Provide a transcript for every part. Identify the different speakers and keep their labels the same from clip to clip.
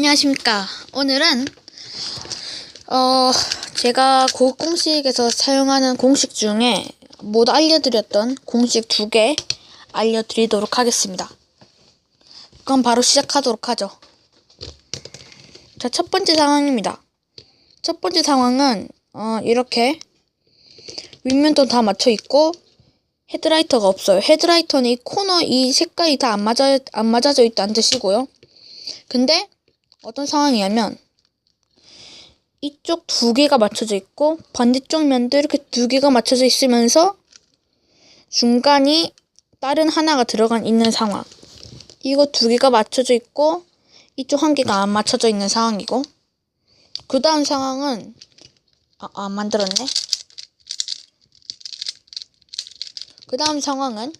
Speaker 1: 안녕하십니까. 오늘은, 어, 제가 고급 공식에서 사용하는 공식 중에 모두 알려드렸던 공식 두 개 알려드리도록 하겠습니다. 그럼 바로 시작하도록 하죠. 자, 첫 번째 상황입니다. 첫 번째 상황은, 어, 이렇게 윗면도 다 맞춰 있고, 헤드라이터가 없어요. 헤드라이터는 이 코너 이 색깔이 다 안 맞아, 안 맞아져 있다는 뜻이고요. 근데, 어떤 상황이냐면 이쪽 두 개가 맞춰져 있고 반대쪽 면도 이렇게 두 개가 맞춰져 있으면서 중간이 다른 하나가 들어간 있는 상황. 이거 두 개가 맞춰져 있고 이쪽 한 개가 안 맞춰져 있는 상황이고 그 다음 상황은 아, 안 만들었네. 그 다음 상황은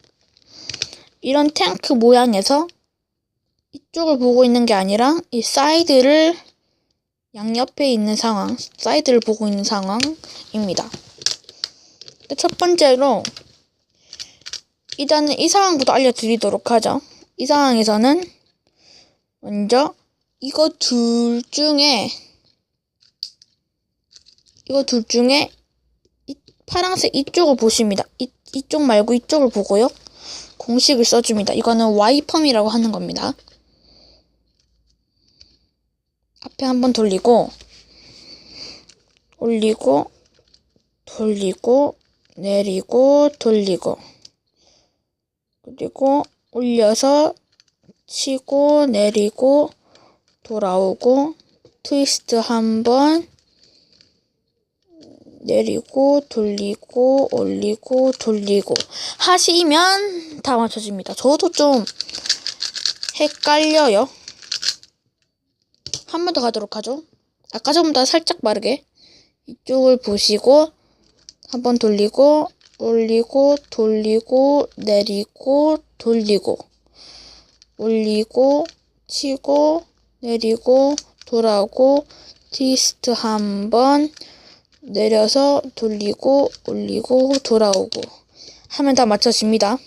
Speaker 1: 이런 탱크 모양에서 이쪽을 보고 있는 게 아니라 이 사이드를 양옆에 있는 상황, 사이드를 보고 있는 상황입니다. 첫 번째로 일단은 이 상황부터 알려드리도록 하죠. 이 상황에서는 먼저 이거 둘 중에 이거 둘 중에 이 파란색 이쪽을 보십니다. 이, 이쪽 말고 이쪽을 보고요. 공식을 써줍니다. 이거는 와이펌이라고 하는 겁니다. 앞에 한번 돌리고 올리고 돌리고 내리고 돌리고 그리고 올려서 치고 내리고 돌아오고 트위스트 한번 내리고 돌리고 올리고 돌리고 하시면 다 맞춰집니다. 저도 좀 헷갈려요. 한 번 더 가도록 하죠. 아까 전보다 살짝 빠르게 이쪽을 보시고 한 번 돌리고 올리고 돌리고 내리고 돌리고 올리고 치고 내리고 돌아오고 트위스트 한 번 내려서 돌리고 올리고 돌아오고 하면 다 맞춰집니다.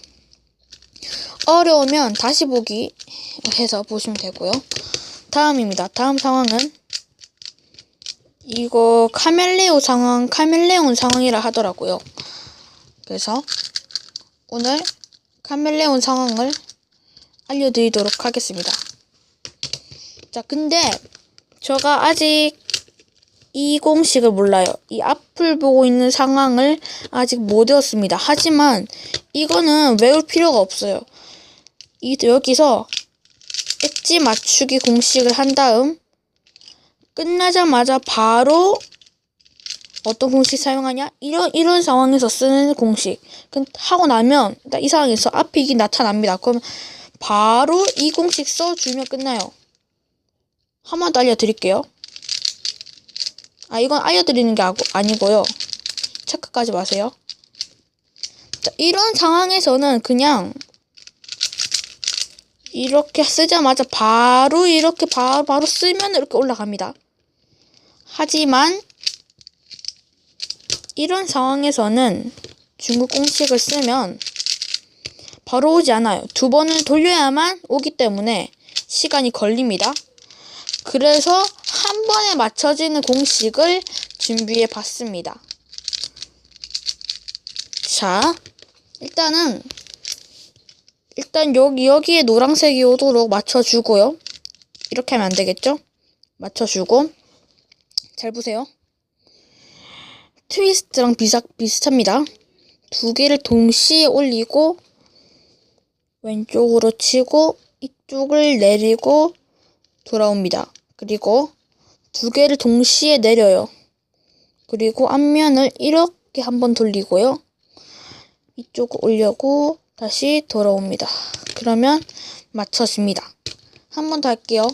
Speaker 1: 어려우면 다시 보기 해서 보시면 되고요. 다음입니다. 다음 상황은 이거 카멜레오 상황, 카멜레온 상황이라 하더라고요. 그래서 오늘 카멜레온 상황을 알려드리도록 하겠습니다. 자, 근데 제가 아직 이 공식을 몰라요. 이 앞을 보고 있는 상황을 아직 못 외웠습니다. 하지만 이거는 외울 필요가 없어요. 이 여기서 엣지 맞추기 공식을 한 다음 끝나자마자 바로 어떤 공식 사용하냐? 이런 이런 상황에서 쓰는 공식. 하고 나면 이 상황에서 앞에 이게 나타납니다. 그럼 바로 이 공식 써주면 끝나요. 한 번 더 알려드릴게요. 아 이건 알려드리는 게 아니고요. 착각하지 마세요. 자, 이런 상황에서는 그냥 이렇게 쓰자마자 바로 이렇게 바로, 바로 쓰면 이렇게 올라갑니다. 하지만 이런 상황에서는 중국 공식을 쓰면 바로 오지 않아요. 두 번을 돌려야만 오기 때문에 시간이 걸립니다. 그래서 한 번에 맞춰지는 공식을 준비해 봤습니다. 자, 일단은 일단 여기 여기에 노란색이 오도록 맞춰주고요. 이렇게 하면 안 되겠죠? 맞춰주고 잘 보세요. 트위스트랑 비사, 비슷합니다. 두 개를 동시에 올리고 왼쪽으로 치고 이쪽을 내리고 돌아옵니다. 그리고 두 개를 동시에 내려요. 그리고 앞면을 이렇게 한번 돌리고요. 이쪽 올려고 다시 돌아옵니다. 그러면 맞춰집니다. 한 번 더 할게요.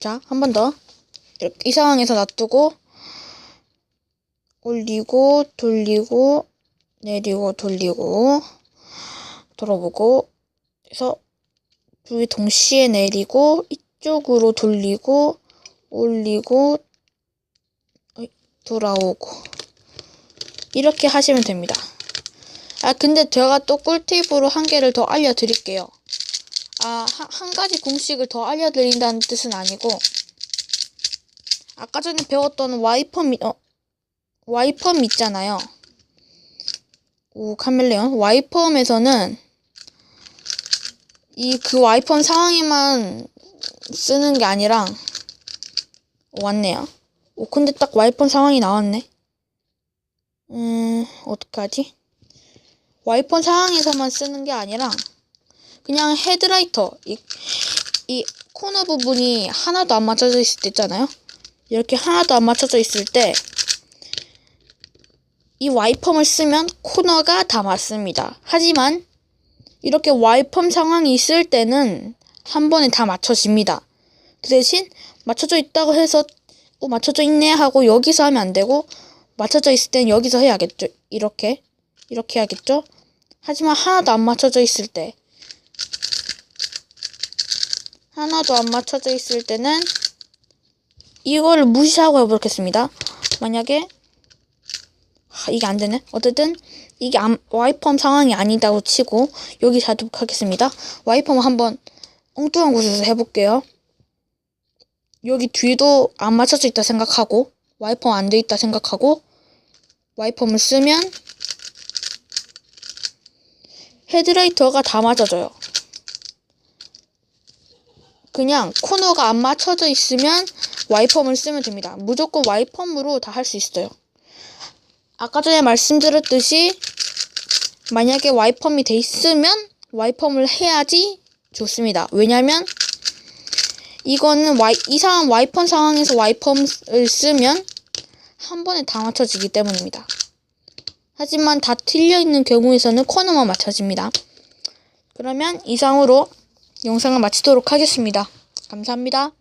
Speaker 1: 자, 한 번 더. 이렇게 이 상황에서 놔두고 올리고 돌리고 내리고 돌리고 돌아보고 해서 둘이 동시에 내리고 이쪽으로 돌리고 올리고 돌아오고 이렇게 하시면 됩니다. 아, 근데 제가 또 꿀팁으로 한 개를 더 알려드릴게요. 아, 한, 한 가지 공식을 더 알려드린다는 뜻은 아니고, 아까 전에 배웠던 와이펌, 어, 와이펌 있잖아요. 오, 카멜레온. 와이펌에서는 이 그 와이펌 상황에만 쓰는 게 아니라, 오, 왔네요. 오, 근데 딱 와이펌 상황이 나왔네. 음, 어떡하지? 와이퍼 상황에서만 쓰는 게 아니라 그냥 헤드라이터 이, 이 코너 부분이 하나도 안 맞춰져 있을 때 있잖아요. 이렇게 하나도 안 맞춰져 있을 때 이 와이펌을 쓰면 코너가 다 맞습니다. 하지만 이렇게 와이펌 상황이 있을 때는 한 번에 다 맞춰집니다. 그 대신 맞춰져 있다고 해서 어, 맞춰져 있네 하고 여기서 하면 안 되고 맞춰져 있을 땐 여기서 해야겠죠. 이렇게 이렇게 해야겠죠. 하지만 하나도 안 맞춰져 있을 때 하나도 안 맞춰져 있을 때는 이거를 무시하고 해보겠습니다. 만약에 하, 이게 안 되네. 어쨌든 이게 안, 와이펌 상황이 아니다고 치고 여기 자도록 하겠습니다. 와이펌 한번 엉뚱한 곳에서 해볼게요. 여기 뒤도 안 맞춰져 있다 생각하고 와이펌 안 돼 있다 생각하고 와이펌을 쓰면 헤드라이터가 다 맞아져요. 그냥 코너가 안 맞춰져 있으면 와이펌을 쓰면 됩니다. 무조건 와이펌으로 다 할 수 있어요. 아까 전에 말씀드렸듯이 만약에 와이펌이 돼 있으면 와이펌을 해야지 좋습니다. 왜냐면 이거는 와이, 이상한 와이펌 상황에서 와이펌을 쓰면 한 번에 다 맞춰지기 때문입니다. 하지만 다 틀려 있는 경우에서는 코너만 맞춰집니다. 그러면 이상으로 영상을 마치도록 하겠습니다. 감사합니다.